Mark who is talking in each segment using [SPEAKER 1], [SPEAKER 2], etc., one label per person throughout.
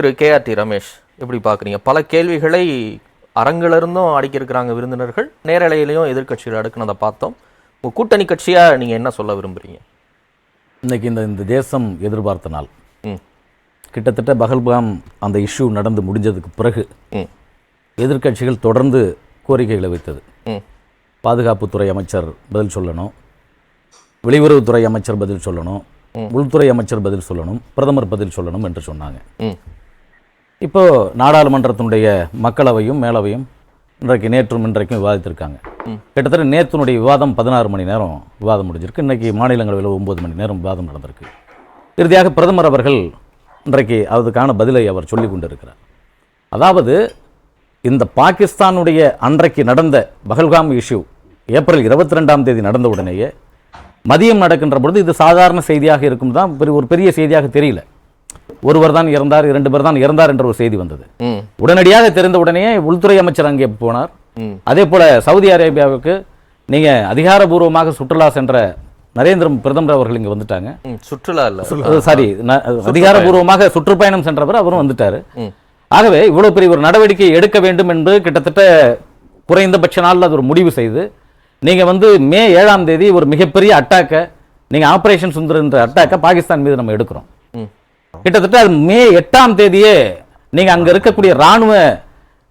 [SPEAKER 1] Thiru K R T Ramesh எப்படி பார்க்குறீங்க? பல கேள்விகளை அரங்கிலிருந்தும் அடிக்கிருக்கிறாங்க விருந்தினர்கள். நேரலையிலையும் எதிர்க்கட்சிகள் அடுக்குனதை பார்த்தோம். உங்கள் கூட்டணி கட்சியாக நீங்கள் என்ன சொல்ல விரும்புறீங்க?
[SPEAKER 2] இன்னைக்கு இந்த இந்த தேசம் எதிர்பார்த்த நாள். கிட்டத்தட்ட பகல்காம் அந்த இஷ்யூ நடந்து முடிஞ்சதுக்கு பிறகு
[SPEAKER 1] ம்.
[SPEAKER 2] எதிர்க்கட்சிகள் தொடர்ந்து கோரிக்கைகளை வைத்தது. பாதுகாப்புத்துறை அமைச்சர் பதில் சொல்லணும். வெளியுறவுத்துறை அமைச்சர் பதில் சொல்லணும். உள்துறை அமைச்சர் பதில் சொல்லணும். பிரதமர் பதில் சொல்லணும் என்று சொன்னாங்க.
[SPEAKER 1] ம்
[SPEAKER 2] இப்போ நாடாளுமன்றத்தினுடைய மக்களவையும் மேலவையும் இன்றைக்கு நேற்றும் இன்றைக்கும் விவாதித்திருக்காங்க. கிட்டத்தட்ட நேற்றினுடைய விவாதம் பதினாறு மணி நேரம் விவாதம் முடிஞ்சிருக்கு. இன்னைக்கு மாநிலங்களவையில் ஒன்பது மணி நேரம் விவாதம் நடந்திருக்கு. இறுதியாக பிரதமர் அவர்கள் இன்றைக்கு அதுக்கான பதிலை அவர் சொல்லிக் கொண்டிருக்கிறார். அதாவது இந்த பாகிஸ்தானுடைய அன்றைக்கு நடந்த பகல்காம் இஷ்யூ ஏப்ரல் இருபத்தி ரெண்டாம் தேதி நடந்த உடனேயே மதியம் நடக்கின்ற பொழுது இது சாதாரண செய்தியாக இருக்கும் தான் பெரிய- ஒரு பெரிய செய்தியாக தெரியல. ஒருவர் தான் இறந்தார் இரண்டு பேர் தான் இறந்தார் என்ற ஒரு செய்தி வந்தது. உடனடியாக தெரிந்த உடனேயே உள்துறை அமைச்சர் அங்கே போனார். அதே போல சவுதி அரேபியாவுக்கு நீங்க அதிகாரபூர்வமாக சுற்றுலா சென்ற நரேந்திர பிரதமர் அவர்கள் இங்க வந்துட்டாங்க.
[SPEAKER 1] சுற்றுலா இல்லை.
[SPEAKER 2] சாரி அதிகாரபூர்வமாக சுற்றுப்பயணம் சென்றவர் அவரும் வந்துட்டாரு. ஆகவே இவ்வளவு பெரிய ஒரு நடவடிக்கை எடுக்க வேண்டும் என்று கிட்டத்தட்ட குறைந்தபட்ச நாளில் அது ஒரு முடிவு செய்து நீங்க வந்து மே ஏழாம் தேதி ஒரு மிகப்பெரிய அட்டாக்கை நீங்க ஆபரேஷன் சுந்தர் என்ற அட்டாக்கை பாகிஸ்தான் மீது நம்ம எடுக்கிறோம். கிட்டத்தட்ட அது மே எட்டாம் தேதியே நீங்க அங்க இருக்கக்கூடிய ராணுவ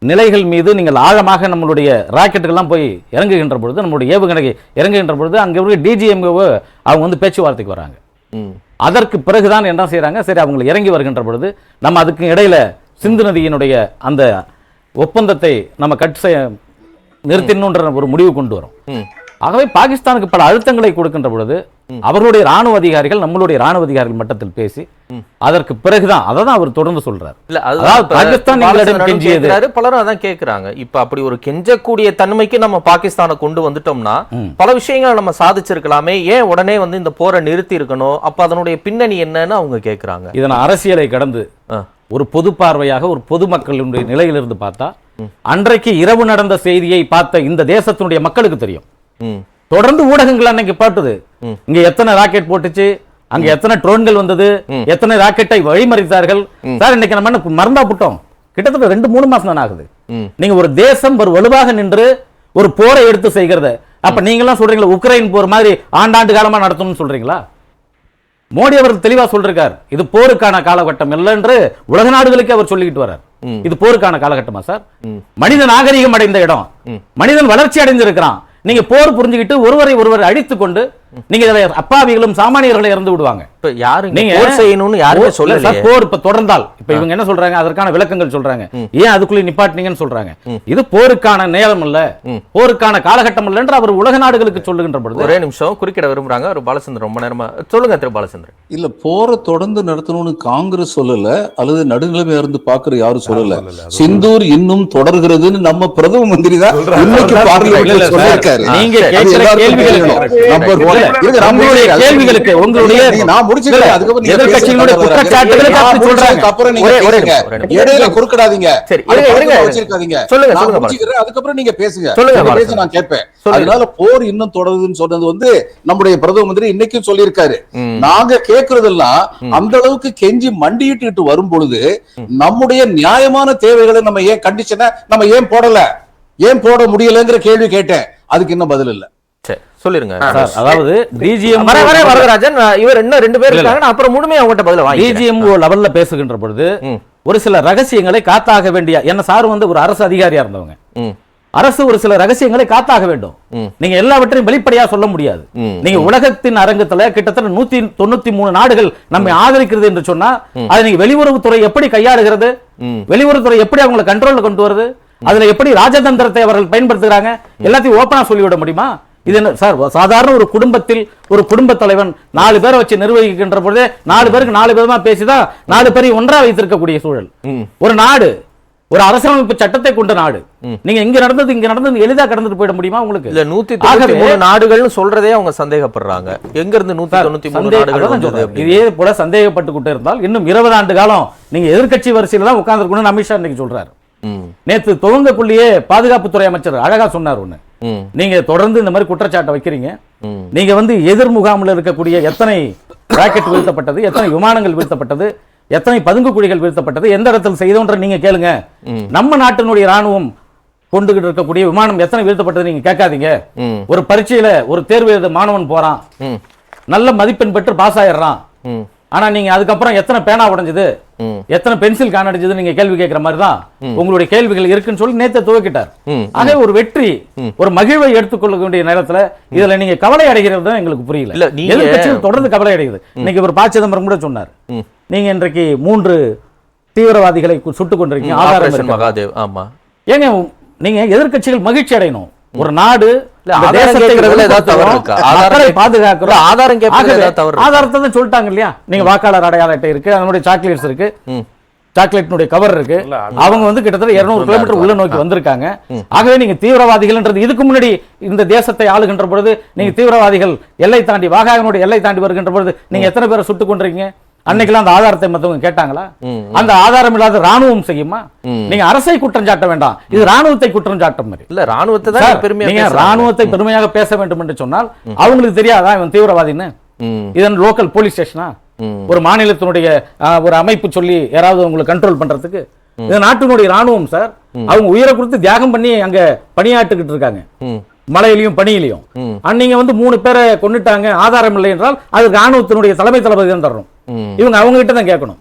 [SPEAKER 2] நிலைகள் மீது நீங்கள் ஆழமாக நம்மளுடைய ராக்கெட்டுகள்லாம் போய் இறங்குகின்ற பொழுது நம்மளுடைய ஏவுகணை இறங்குகின்ற பொழுது அங்க இருக்க டிஜிஎம்ஓ அவங்க வந்து பேச்சுவார்த்தைக்கு வராங்க. அதற்கு பிறகுதான் என்ன செய்றாங்க? சரி அவங்க இறங்கி வருகின்ற பொழுது நம்ம அதுக்கு இடையில சிந்து நதியினுடைய அந்த ஒப்பந்தத்தை நம்ம கட் செய்ய நிறுத்தினுன்ற ஒரு முடிவு கொண்டு வரும். ஆகவே பாகிஸ்தானுக்கு பல அழுத்தங்களை கொடுக்கின்ற பொழுது அவர்களுடைய ராணுவ அதிகாரிகள் நம்மளுடைய ராணுவ அதிகாரிகள் மட்டத்தில் பேசி அதற்கு பிறகுதான் அதை தான் அவர் தொடர்ந்து சொல்றார்.
[SPEAKER 1] இல்ல
[SPEAKER 2] அதாவது பாகிஸ்தான் எங்களிடம் கெஞ்சியது.
[SPEAKER 1] பலரும் அதான் கேக்குறாங்க. இப்ப அப்படி ஒரு கெஞ்சக்கூடிய தன்மைக்கு நம்ம பாகிஸ்தானை கொண்டு வந்துட்டோம்னா பல விஷயங்களை நம்ம சாதிச்சிருக்கலாமே. ஏன் உடனே வந்து இந்த போரை நிறுத்தி இருக்கணும்? அப்ப அதனுடைய பின்னணி என்னன்னு அவங்க கேக்குறாங்க.
[SPEAKER 2] இதன் அரசியலை கடந்து. ஒரு பொது பார்வையாக ஒரு பொதுமக்களுடைய நிலையிலிருந்து பார்த்தா அன்றைக்கு இரவு நடந்த செய்தியை பார்த்த இந்த தேசத்தினுடைய மக்களுக்கு தெரியும். தொடர்ந்து ஊடகங்கள் அன்னைக்கு பாட்டுது. இங்க எத்தனை ராக்கெட் போட்டுச்சு? அங்க எத்தனை ட்ரோன்கள் வந்தது? எத்தனை ராக்கெட்டை வழிமறித்தார்கள்? சார் இன்னைக்கு நம்ம என்ன மறந்தா புட்டோம். கிட்டத்தட்ட ரெண்டு மூணு மாசம் தான் ஆகுது. நீங்க ஒரு தேசம் ஒரு வலுவாக நின்று ஒரு போரை எடுத்து செய்கிறத. அப்ப நீங்க எல்லாம் சொல்றீங்களா உக்ரைன் போர் மாதிரி ஆண்டாண்டு காலமா நடத்தணும்னு சொல்றீங்களா? மோடி அவர்கள் தெளிவா சொல்றார் இது போருக்கான காலகட்டம் இல்லை என்று உலக நாடுகளுக்கே அவர் சொல்லிக்கிட்டு வர்றார். இது போருக்கான காலகட்டமா சார்? மனித நாகரிகம் அடைந்த இடம். மனிதன் வளர்ச்சி அடைந்திருக்கிறான். நீங்க போர் புரிஞ்சுக்கிட்டு ஒருவரை ஒருவர் அழித்து கொண்டு நீங்க இதை அப்பாவிகளும் சாமானியர்களை இறந்து விடுவாங்க.
[SPEAKER 1] இப்ப யாரு
[SPEAKER 2] நீங்க
[SPEAKER 1] போர் செய்யணும்னு யாருமே சொல்லல
[SPEAKER 2] போர் இப்ப தொடர்ந்தால். இப்ப இவங்க என்ன சொல்றாங்க? அதற்கான விளக்கங்கள் சொல்றாங்க. ஏன் அதுக்குள்ள நிப்பாட்டினீங்கன்னு சொல்றாங்க. இது போருக்கான நேரம் இல்ல போருக்கான காலகட்டம் இல்ல என்று அவர் உலக நாடுகளுக்கு சொல்லுகின்ற பொழுது
[SPEAKER 1] ஒரே நிமிஷம் குறுக்கிட விரும்புறாங்க. ஒரு பாலச்சந்திரன் ரொம்ப நேரமா சொல்லுங்க திரு பாலச்சந்திரன்.
[SPEAKER 3] இல்ல போரை தொடர்ந்து நடத்தணும்னு காங்கிரஸ் சொல்லல அல்லது நடுநிலைமையா இருந்து பாக்குற யாரும் சொல்லல. சிந்தூர் இன்னும் தொடர்கிறதுன்னு நம்ம பிரதம மந்திரி தான் இன்னைக்கு பார்லிமெண்ட்ல
[SPEAKER 2] நீங்க கேட்கிற.
[SPEAKER 3] நம்பர்
[SPEAKER 2] உங்களுடைய. கேள்விகளுக்கு, உங்களுடைய-
[SPEAKER 3] நான். அதுக்கப்புறம் நீங்க.
[SPEAKER 2] குற்றச்சாட்டுகளுக்கு சொல்றாங்க.
[SPEAKER 3] அப்புறம். இடையில குறுக்கிடாதீங்க
[SPEAKER 1] சரி,
[SPEAKER 3] வச்சிருக்காதீங்க
[SPEAKER 1] சொல்லுங்க,
[SPEAKER 3] நான் முடிச்சுக்கிறேன். அதுக்கப்புறம் பேசுங்க
[SPEAKER 1] சொல்லுங்க.
[SPEAKER 3] பேசி நான் கேட்பேன். அதனால போர் இன்னும் தொடருதுன்னு சொன்னது வந்து நம்முடைய பிரதம மந்திரி இன்னைக்கும் சொல்லியிருக்காரு நாங்க கேக்குறதெல்லாம் அந்த அளவுக்கு கெஞ்சி மண்டியிட்டு வரும் பொழுது நம்முடைய நியாயமான தேவைகளை நம்ம ஏன் கண்டிஷனை நம்ம ஏன் போடல ஏன் போட முடியலங்கிற கேள்வி கேட்டேன் அதுக்கு இன்னும் பதில் இல்ல
[SPEAKER 1] சொல்லிருங்க.
[SPEAKER 2] சார், அதாவது டிஜிஎம்
[SPEAKER 1] வர வர வரதராஜன் இவர் இன்னும் ரெண்டு பேர் இருக்காங்க அப்புறம் முழுமையா அவங்ககிட்ட பதில வாங்கி
[SPEAKER 2] டிஜிஎம்ஓ லெவல்ல பேசுகின்ற பொழுது. ஒரு சில ரகசியங்களை காத்தாக வேண்டிய என்ன சார் வந்து ஒரு அரசு அதிகாரியா இருந்தவங்க. அரசு ஒரு சில ரகசியங்களை காத்தாக வேண்டும். நீங்க எல்லாவற்றையும் வெளிப்படையா சொல்ல முடியாது. நீங்க உலகத்தின் அரங்கத்துல கிட்டத்தட்ட நூத்தி தொண்ணூத்தி மூணு நாடுகள் நம்மை ஆதரிக்கிறது என்று சொன்னா அதை நீங்க வெளியுறவுத்துறை எப்படி கையாளுகிறது. வெளியுறவுத்துறை எப்படி அவங்களை கண்ட்ரோல்ல கொண்டு வருது? அதுல எப்படி ராஜதந்திரத்தை அவர்கள் பயன்படுத்துகிறாங்க? எல்லாத்தையும் ஓப்பனா சொல்லிவிட முடியுமா? இது என்ன? சார் சாதாரண ஒரு குடும்பத்தில் ஒரு குடும்ப தலைவன் நாலு பேரை வச்சு நிர்வகிக்கின்ற பொழுதே நாலு பேருக்கு நாலு விதமா பேசிதான் நாலு பேரை ஒன்றா வைத்திருக்கக்கூடிய சூழல். ஒரு நாடு ஒரு அரசியலமைப்பு சட்டத்தை கொண்ட நாடு. நீங்க இங்க நடந்தது இங்க நடந்தது எளிதா கடந்துட்டு போயிட முடியுமா உங்களுக்கு?
[SPEAKER 1] இல்ல நூத்தி தொண்ணூத்தி மூணு நாடுகள்னு சொல்றதே அவங்க சந்தேகப்படுறாங்க. எங்க இருந்து நூத்தி தொண்ணூத்தி மூணு நாடுகள்?
[SPEAKER 2] இதே போல சந்தேகப்பட்டு கொண்டு இருந்தால் இன்னும் இருபது ஆண்டு காலம் நீங்க எதிர்க்கட்சி வரிசையில தான் உட்கார்ந்துருக்கணும்னு அமித்ஷா இன்னைக்கு சொல்றாரு. நேத்து துவங்கக்குள்ளேயே பாதுகாப்புத்துறை அமைச்சர் அழகா சொன்னார் ஒண்ணு. நீங்க தொடர்ந்து இந்த மாதிரி குற்றச்சாட்டை வைக்கிறீங்க. நீங்க வந்து எதிர் முகாமில் இருக்கக்கூடிய எத்தனை ராக்கெட் வீழ்த்தப்பட்டது எத்தனை விமானங்கள் வீழ்த்தப்பட்டது எத்தனை பதுங்கு குழிகள் வீழ்த்தப்பட்டது எந்த இடத்தில் செய்தோன்ற நீங்க கேளுங்க. நம்ம நாட்டினுடைய ராணுவம் கொண்டுகிட்டு இருக்கக்கூடிய விமானம் எத்தனை வீழ்த்தப்பட்டது நீங்க கேட்காதீங்க. ஒரு பரீட்சையில ஒரு தேர்வு எழுத மாணவன் போறான். நல்ல மதிப்பெண் பெற்று பாஸ் ஆயிடுறான். ஆனா நீங்க அதுக்கப்புறம் எத்தனை பேனா உடைஞ்சது. எத்தனை பென்சில் காணடிச்சது நீங்க கேள்வி கேட்கிற மாதிரி தான் உங்களுடைய கேள்விகள் இருக்குன்னு சொல்லி நேத்து துவக்கிட்டார். ஆக ஒரு வெற்றி ஒரு மகிழ்வை எடுத்துக்கொள்ள வேண்டிய நேரத்துல இதுல நீங்க கவலை அடைகிறது எங்களுக்கு புரியல. எதிர்க்கட்சிகள் தொடர்ந்து கவலை அடைகிறது இன்னைக்கு ஒரு ப சிதம்பரம் கூட சொன்னார். நீங்க இன்றைக்கு மூன்று தீவிரவாதிகளை சுட்டுக் கொண்டிருக்கீங்க ஆதாரம் இருக்கா?
[SPEAKER 1] மகாதேவ் ஆமா.
[SPEAKER 2] ஏங்க நீங்க எதிர்க்கட்சிகள் மகிழ்ச்சி அடையணும். ஒரு நாடு ஆதாரத்தை சொல்லிட்டாங்க இல்லையா? நீங்க வாக்காளர் அடையாள அட்டை இருக்கு அதனுடைய சாக்லேட்ஸ் இருக்கு. சாக்லேட்னுடைய கவர் இருக்கு. அவங்க வந்து கிட்டத்தட்ட 200 கிலோமீட்டர் உள்ள நோக்கி வந்திருக்காங்க. ஆகவே நீங்க தீவிரவாதிகள்ன்றது இதுக்கு முன்னாடி இந்த தேசத்தை ஆளுகின்ற பொழுது நீங்க தீவிரவாதிகள் எல்லை தாண்டி வாகாகனுடைய எல்லை தாண்டி வருகின்ற பொழுது நீங்க எத்தனை பேரை சுட்டுக் கொண்டிருக்கீங்க அன்னைக்கெல்லாம் அந்த ஆதாரத்தை மத்தவங்க கேட்டாங்களா? அந்த ஆதாரம் இல்லாத ராணுவம் செய்யுமா நீங்க அரசை குற்றம் சாட்ட வேண்டாம். இது ராணுவத்தை குற்றம் சாட்டும் மாதிரி
[SPEAKER 1] இல்ல ராணுவத்தை தான் பெருமையா
[SPEAKER 2] நீங்க
[SPEAKER 1] பேசுறாங்க.
[SPEAKER 2] ராணுவத்தை பெருமையாக பேச வேண்டும் என்று சொன்னால் அவங்களுக்கு தெரியாதா இவன் தீவிரவாதின்னு இதன் லோக்கல் போலீஸ் ஸ்டேஷனா ஒரு மாநிலத்தினுடைய ஒரு அமைப்பு சொல்லி யாராவது உங்களை கண்ட்ரோல் பண்றதுக்கு? இது நாட்டினுடைய ராணுவம் சார். அவங்க உயிரை கொடுத்து தியாகம் பண்ணி அங்க பணியாற்றுக்கிட்டு இருக்காங்க. மலையிலையும் பணியிலையும். அன்னைங்க வந்து மூணு பேரை கொன்னுட்டாங்க ஆதாரம் இல்லை என்றால் அது ராணுவத்தினுடைய தலைமை தளபதி தான் தரணும். இவங்க அவங்க கிட்ட தான் கேட்கணும்.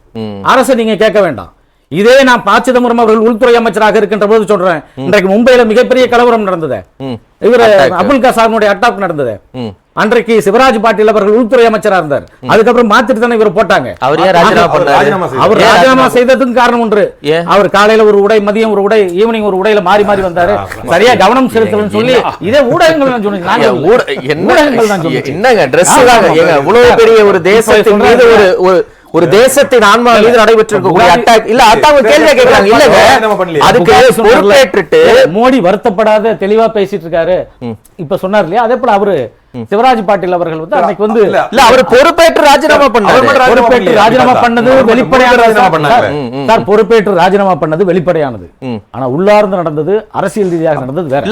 [SPEAKER 2] அரசை நீங்க கேட்க வேண்டாம். இதே நான் ப சிதம்பரம் அவர்கள் உள்துறை அமைச்சராக இருக்கின்ற போது சொல்றேன். இன்றைக்கு மும்பையில மிகப்பெரிய கலவரம் நடந்தது. இவர் அபுல் கசாமுடைய அட்டாக் நடந்தது. அன்றைக்கு சிவராஜ் பாட்டீல் அவர்கள் உள்துறை அமைச்சரா இருந்தார். அதுக்கப்புறம் மாத்திட்டு தானே இவர் போட்டாங்க.
[SPEAKER 1] அவர் ராஜினாமா
[SPEAKER 2] அவர்
[SPEAKER 1] பண்ணாரு?
[SPEAKER 4] ராஜினாமா
[SPEAKER 2] செய்ததுக்கு காரணம் ஒன்று? அவர் காலையில ஒரு உடை மதியம் ஒரு உடை ஈவினிங் ஒரு உடையில மாறி மாறி வந்தாரு. சரியா கவனம் செலுத்தலன்னு சொல்லி இதே ஊடகங்கள் தான் சொன்னீங்க
[SPEAKER 1] என்னங்க. ஏங்க இவ்வளவு பெரிய ஒரு தேசத்தின் மீது ஒரு ஒரு ஒரு தேசத்தின் ஆன்மா மீது நடைபெற்றிருக்கக்கூடிய அட்டாக் இல்ல அதான் அவங்க கேள்வி கேட்கறாங்க இல்லங்க. அதுக்கு பொறுப்பேற்றுட்டு
[SPEAKER 2] மோடி வருத்தப்படாத தெளிவா பேசிட்டு இருக்காரு. இப்ப சொன்னார் இல்லையா? அதே போல அவரு சிவராஜ் பாட்டீல் அவர்கள் வந்து அன்னைக்கு வந்து
[SPEAKER 4] இல்ல,
[SPEAKER 1] அவர் பொறுப்பேற்று ராஜினாமா பண்ணாரு.
[SPEAKER 2] பொறுப்பேற்று. ராஜினாமா பண்ணது வெளிப்படையானது
[SPEAKER 4] ராஜினாமா
[SPEAKER 2] சார். பொறுப்பேற்று ராஜினாமா பண்ணது வெளிப்படையானது. ஆனா உள்ளார்ந்து நடந்தது அரசியல் ரீதியாக நடந்தது வேற.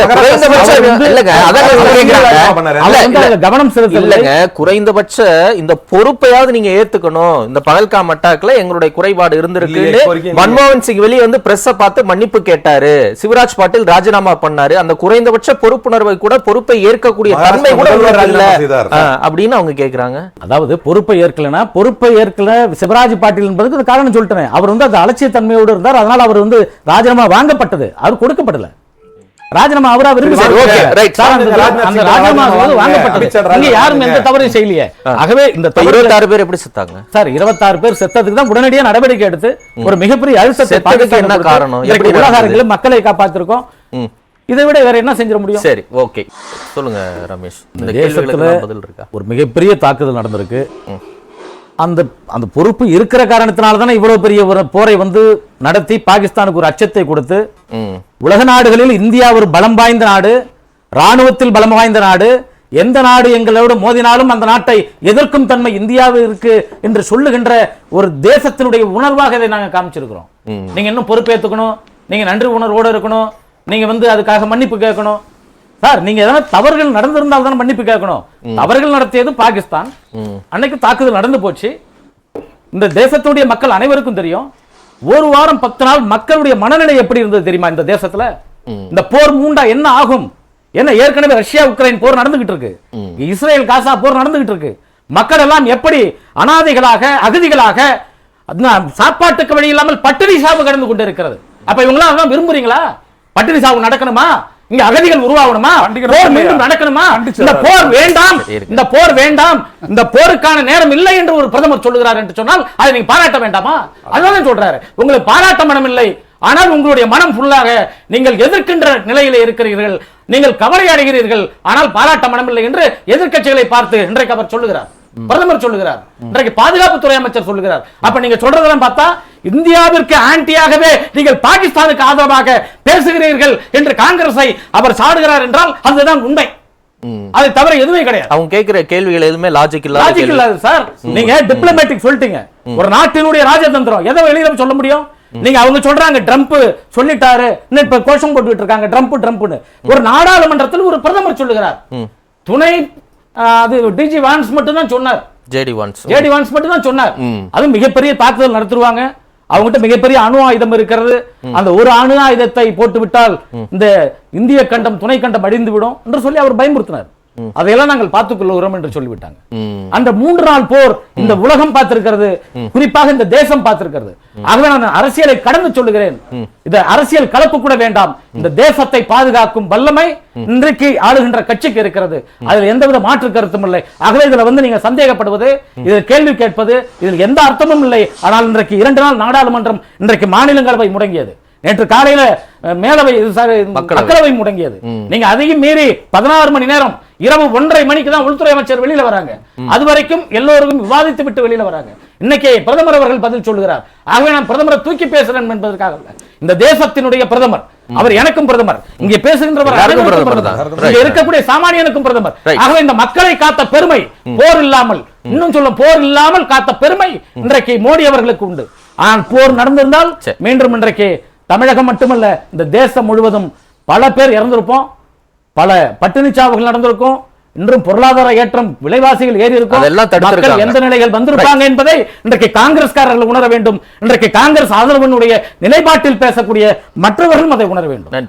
[SPEAKER 2] கவனம் செலுத்தவில்லை.
[SPEAKER 1] இல்லங்க குறைந்தபட்ச இந்த பொறுப்பையாவது நீங்க ஏத்துக்கணும். இந்த பகல்காம் அட்டாக்ல எங்களுடைய குறைபாடு
[SPEAKER 4] இல்லையே.
[SPEAKER 1] மன்மோகன் சிங் வெளியே வந்து பிரஸ்ஸ பார்த்து மன்னிப்பு கேட்டாரு. சிவராஜ் பாட்டீல் ராஜினாமா பண்ணாரு. அந்த குறைந்தபட்ச பொறுப்புணர்வை கூட பொறுப்பை ஏற்கக்கூடிய தன்மை கூட ஆ, அப்படின்னு அவங்க கேக்குறாங்க.
[SPEAKER 2] அதாவது பொறுப்பை ஏற்கலனா பொறுப்பை ஏற்கல சிவராஜ் பாட்டீல் என்பதுக்கு அது காரணம் சொல்லிட்டேன். அவர் வந்து அந்த அலட்சிய தன்மையோடு இருந்தார் அதனால அவர் வந்து ராஜினாமா வாங்கப்பட்டது. அவர் கொடுக்கப்படல. ராஜினாமா அவரா விரும்பி அந்த ராஜினாமா வாங்கப்பட்டது. யாரும் எந்த தவறையும் செய்யலையே. ஆகவே இந்த
[SPEAKER 1] இருபத்தாறு பேர் எப்படி செத்தாங்க?
[SPEAKER 2] சார் 26 பேர் செத்ததுக்கு தான் உடனடியா நடவடிக்கை எடுத்து ஒரு மிகப்பெரிய அழுத்தத்தை
[SPEAKER 1] என்ன காரணம்? எப்படி
[SPEAKER 2] உலக
[SPEAKER 1] நடந்தது?
[SPEAKER 2] அரங்கில் மக்களை காப்பாத்திருக்கோம். இதை விட வேற என்ன செஞ்சிட முடியும்?
[SPEAKER 1] சரி ஓகே சொல்லுங்க ரமேஷ். இந்த கேள்விகளுக்கு பதில் இருக்கா?
[SPEAKER 2] ஒரு மிகப்பெரிய தாக்குதல் நடந்திருக்கு. அந்த அந்த பொறுப்பு இருக்கிற காரணத்தினால தானே இவ்வளவு பெரிய ஒரு போரை வந்து நடத்தி பாகிஸ்தானுக்கு ஒரு அச்சத்தை கொடுத்து உலக நாடுகளில் இந்தியா ஒரு பலம் வாய்ந்த நாடு ராணுவத்தில் பலம் வாய்ந்த நாடு எந்த நாடு எங்களோடு மோதினாலும் அந்த நாட்டை எதிர்க்கும் தன்மை இந்தியாவிற்கு என்று சொல்லுகின்ற ஒரு தேசத்தினுடைய உணர்வாக இதை நாங்க காமிச்சிருக்கிறோம். நீங்க இன்னும் பொறுப்பேற்றுக்கணும் நீங்க நன்றி உணர்வோடு இருக்கணும் நீங்க வந்து அதுக்காக மன்னிப்பு கேட்கணும். சார் நீங்க எதனா தவறுகள் நடந்திருந்தால் தானே மன்னிப்பு கேட்கணும். தவறுகள் நடத்தியது பாகிஸ்தான். அன்னைக்கு தாக்குதல் நடந்து போச்சு. இந்த தேசத்துடைய மக்கள் அனைவருக்கும் தெரியும். ஒரு வாரம் பத்து நாள் மக்களுடைய மனநிலை எப்படி இருந்தது தெரியுமா இந்த தேசத்துல? இந்த போர் மூண்டா என்ன ஆகும்? என்ன ஏற்கனவே ரஷ்யா உக்ரைன் போர் நடந்துகிட்டு இருக்கு. இஸ்ரேல் காசா போர் நடந்துகிட்டு இருக்கு. மக்கள் எல்லாம் எப்படி அனாதைகளாக அகதிகளாக சாப்பாட்டுக்கு வழி இல்லாமல் பட்டினி சாவு கடந்து கொண்டு இருக்கிறது அப்ப இவங்களாம் விரும்புறீங்களா? பட்டினி சாவு நடக்கணுமா? இங்க அகதிகள் உருவாகணுமா? போர்? மீண்டும் நடக்கணுமா? இந்த போர் வேண்டாம். இந்த போர் வேண்டாம். இந்த போருக்கான நேரம் இல்லை என்று ஒரு பிரதமர் சொல்லுகிறார் என்று சொன்னால் அதை நீங்க பாராட்ட வேண்டாமா? அதுதான் சொல்றாரு. உங்களுக்கு பாராட்ட மனம் இல்லை. ஆனால் உங்களுடைய மனம் ஃபுல்லாக நீங்கள் எதிர்க்கின்ற நிலையிலே இருக்கிறீர்கள். நீங்கள் கவலை அடைகிறீர்கள் ஆனால் பாராட்ட மனம் இல்லை என்று எதிர்க்கட்சிகளை பார்த்து இன்றைக்கு அவர் சொல்லுகிறார். பிரதமர் சொல்லுகிறார். இன்றைக்கு பாதுகாப்புத்துறை அமைச்சர் சொல்லுகிறார். அப்ப நீங்க சொல்றதெல்லாம் பார்த்தா இந்தியாவிற்கு ஆன்டியாகவே நீங்கள் பாகிஸ்தானுக்கு ஆதரவாக பேசுகிறீர்கள் என்று காங்கிரஸை அவர் சாடுகிறார் என்றால் அதுதான் உண்மை. அது தவிர எதுவுமே கிடையாது.
[SPEAKER 1] அவங்க கேக்குற கேள்விகள் எதுவுமே லாஜிக் இல்லாத
[SPEAKER 2] லாஜிக். இல்லாது சார் நீங்க டிப்ளமேட்டிக் சொல்லிட்டீங்க. ஒரு நாட்டினுடைய ராஜதந்திரம் எதை வெளியில சொல்ல முடியும்? நீங்க அவங்க சொல்றாங்க ட்ரம்ப் சொல்லிட்டாரு இப்ப கோஷம் போட்டுட்டு இருக்காங்க ட்ரம்ப் ட்ரம்ப்னு ஒரு நாடாளுமன்றத்தில் ஒரு பிரதமர் சொல்லுகிறார். துணை அது டிஜி வான்ஸ் மட்டும் தான் சொன்னார்.
[SPEAKER 1] ஜேடி ஒன்ஸ்
[SPEAKER 2] ஜேடி வான்ஸ் மட்டும் தான் சொன்னார். அது மிகப்பெரிய தாக்குதல் நடத்துருவாங்க. அவங்ககிட்ட மிகப்பெரிய அணு ஆயுதம் இருக்கிறது. அந்த ஒரு அணு ஆயுதத்தை போட்டு விட்டால் இந்த இந்திய கண்டம் துணை கண்டம் அடிந்து விடும் என்று சொல்லி அவர் பயமுறுத்தினார். அதையெல்லாம் நாங்கள் பார்த்துக் என்று சொல்லிவிட்டாங்க. அந்த மூன்று நாள் போர் இந்த உலகம் பார்த்திருக்கிறது குறிப்பாக இந்த தேசம் பார்த்திருக்கிறது. ஆகவே நான் அரசியலை கடந்து சொல்லுகிறேன். இந்த அரசியல் கலப்பு கூட வேண்டாம். இந்த தேசத்தை பாதுகாக்கும் வல்லமை இன்றைக்கு ஆளுகின்ற கட்சிக்கு இருக்கிறது. அதில் எந்தவித மாற்று கருத்தும் இல்லை. ஆகவே இதுல வந்து நீங்க சந்தேகப்படுவது இதில் கேள்வி கேட்பது இதில் எந்த அர்த்தமும் இல்லை. ஆனால் இன்றைக்கு இரண்டு நாள் நாடாளுமன்றம் இன்றைக்கு மாநிலங்களவை முடங்கியது. நேற்று காலையில மேலவை.
[SPEAKER 1] மக்களவை.
[SPEAKER 2] முடங்கியது. நீங்க அதையும் மீறி பதினாறு மணி நேரம் இரவு ஒன்றரை மணிக்கு தான் உள்துறை அமைச்சர் வெளியில வராங்க. அது வரைக்கும் எல்லோருக்கும் விவாதித்து விட்டு வெளியில வராங்க. இன்னைக்கு பிரதமர் அவர்கள் பதில் சொல்லுகிறார். ஆகவே நான் பிரதமரை தூக்கி பேசுறேன் என்பதற்காக இந்த தேசத்தினுடைய பிரதமர் அவர் எனக்கும் பிரதமர். இங்கே பேசுகின்றவர் இருக்கக்கூடிய சாமானியனுக்கும் பிரதமர். ஆகவே இந்த மக்களை காத்த பெருமை போர் இல்லாமல் இன்னும் சொல்ல போர் இல்லாமல் காத்த பெருமை இன்றைக்கு மோடி அவர்களுக்கு உண்டு. ஆனால் போர் நடந்திருந்தால். மீண்டும் இன்றைக்கு தமிழகம் மட்டுமல்ல இந்த தேசம் முழுவதும் பல பேர் இறந்திருப்போம். பல பட்டினி சாவுகள் நடந்திருக்கும். இன்றும் பொருளாதார ஏற்றம் விலைவாசிகள் ஏறி இருக்கும். மக்கள் எந்த நிலைகள் வந்திருப்பாங்க என்பதை இன்றைக்கு காங்கிரஸ்காரர்கள் உணர வேண்டும். இன்றைக்கு காங்கிரஸ் ஆதரவனுடைய நிலைப்பாட்டில் பேசக்கூடிய மற்றவர்களும் அதை உணர வேண்டும்.
[SPEAKER 1] நன்றி.